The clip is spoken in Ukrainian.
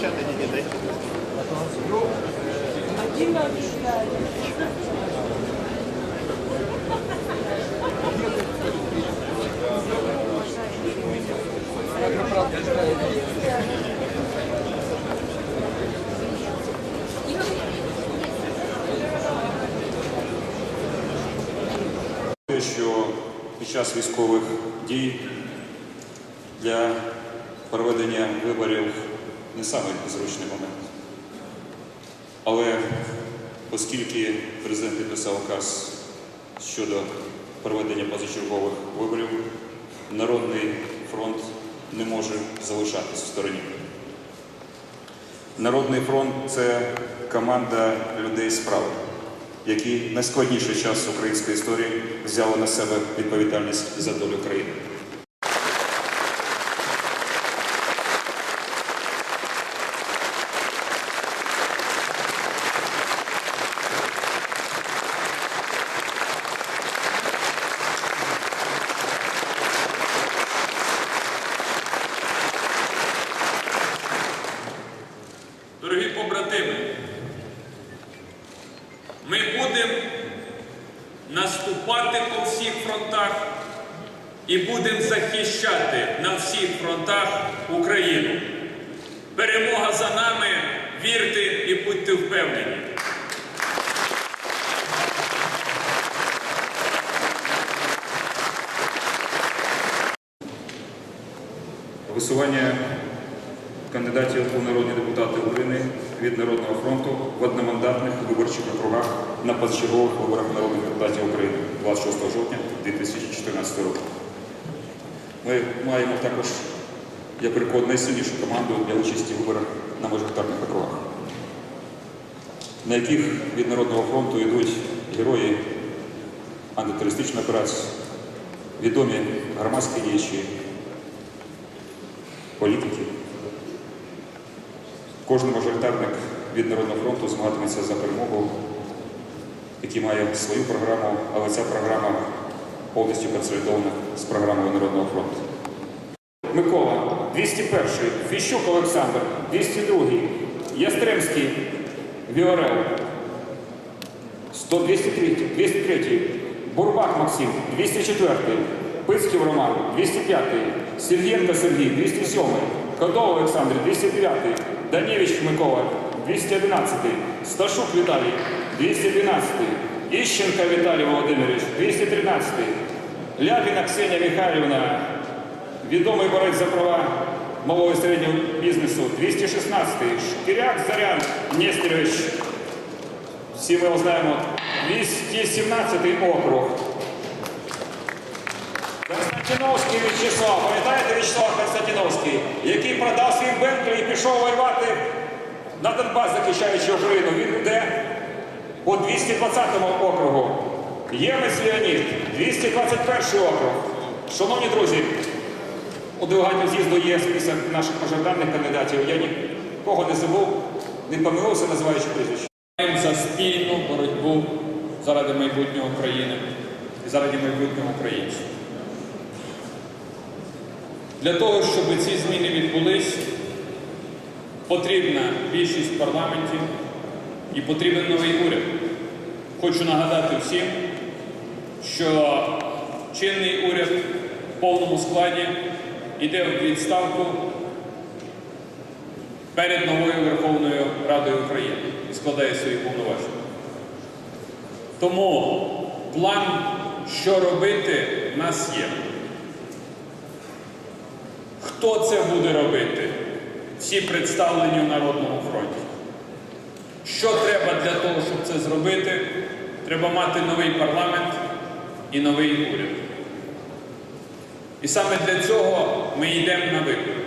Дайте. Те, що під час військових дій для проведення виборів не самий зручний момент. Але оскільки президент підписав указ щодо проведення позачергових виборів, Народний фронт не може залишатись в стороні. Народний фронт це команда людей справи, які найскладніший час української історії взяли на себе відповідальність за долю країни. Побратими, ми будемо наступати по всіх фронтах і будемо захищати на всіх фронтах Україну. Перемога за нами, вірте і будьте впевнені. Висування кандидатів у народні депутати України від Народного фронту в одномандатних виборчих округах на позачергових виборах народних депутатів України 26 жовтня 2014 року. Ми маємо також, я переконаний, найсильнішу команду для участі в виборах на мажоритарних округах, на яких від Народного фронту йдуть герої антитерористичної операції, відомі громадські діячі, політики. Кожен мажоритарник від Народного фронту змагатиметься за перемогу, який має свою програму, але ця програма повністю консолідована з програмою Народного фронту. Микола, 201, Фіщук Олександр, 202, Ястремський, Віорел, 100, 203, 203, Бурбак Максим, 204-й, Пицьків Роман, 205-й, Сергієнко Сергій, 207-й, Кодов Олександр, 209, Данєвич Микола, 211, Сташук Віталій, 212, Іщенко Віталій Володимирович, 213, Ляпіна Ксенія Михайлівна, Відомий борець за права малого і середнього бізнесу 216 Шкіряк Зарян Нестерович. Всі ми його знаємо. 217 округ. Константиновський В'ячеслав. Пам'ятаєте В'ячеслав Константиновський, який продав пішов воювати на Донбас, захищаючи Україну. Він йде по 220 округу. Ємець Леонід, 221 округ. Шановні друзі, у делегатів з'їзду є список наших мажоритарних кандидатів. Я нікого не забув, не помилився, називаючи прізвище. За спільну боротьбу заради майбутнього України і заради майбутнього українців. Для того, щоб ці зміни відбулись, потрібна більшість в парламенті і потрібен новий уряд. Хочу нагадати всім, що чинний уряд в повному складі йде в відставку перед новою Верховною Радою України і складає свої повноваження. Тому план, що робити, в нас є. Хто це буде робити? Всі представлені в Народному фронті. Що треба для того, щоб це зробити? Треба мати новий парламент і новий уряд. І саме для цього ми йдемо на вибори.